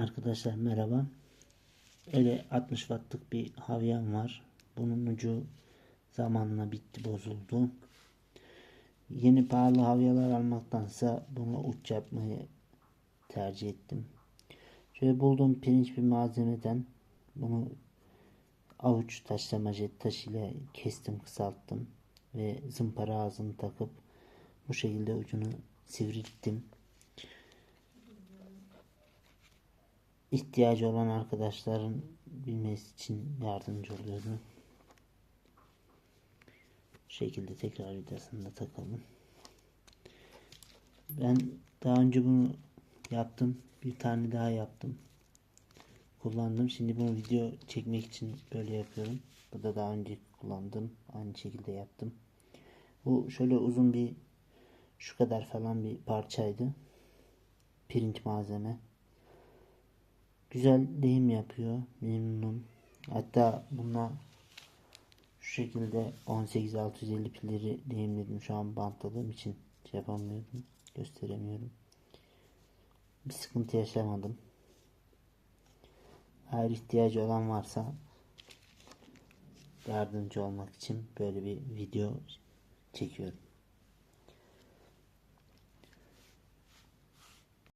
Arkadaşlar merhaba. Öyle 60 wattlık bir havyam var. Bunun ucu zamanla bitti bozuldu. Yeni pahalı havyalar almaktansa bunu uç yapmayı tercih ettim. Şöyle bulduğum pirinç bir malzemeden bunu avuç taşlama jet taş ile kestim kısalttım ve zımpara ağzını takıp bu şekilde ucunu sivrilttim. İhtiyacı olan arkadaşların bilmesi için yardımcı oluyordu. Bu şekilde tekrar vidasını da takalım. Ben daha önce bunu yaptım. Bir tane daha yaptım. Kullandım. Şimdi bunu video çekmek için böyle yapıyorum. Bu da daha önce kullandım. Aynı şekilde yaptım. Bu şöyle uzun bir şu kadar falan bir parçaydı. Pirinç malzeme. Güzel lehim yapıyor. Memnunum. Hatta bununla şu şekilde 18650 pilleri lehimledim. Şu an bantladığım için şey yapamıyorum. Gösteremiyorum. Bir sıkıntı yaşamadım. Eğer ihtiyacı olan varsa yardımcı olmak için böyle bir video çekiyorum.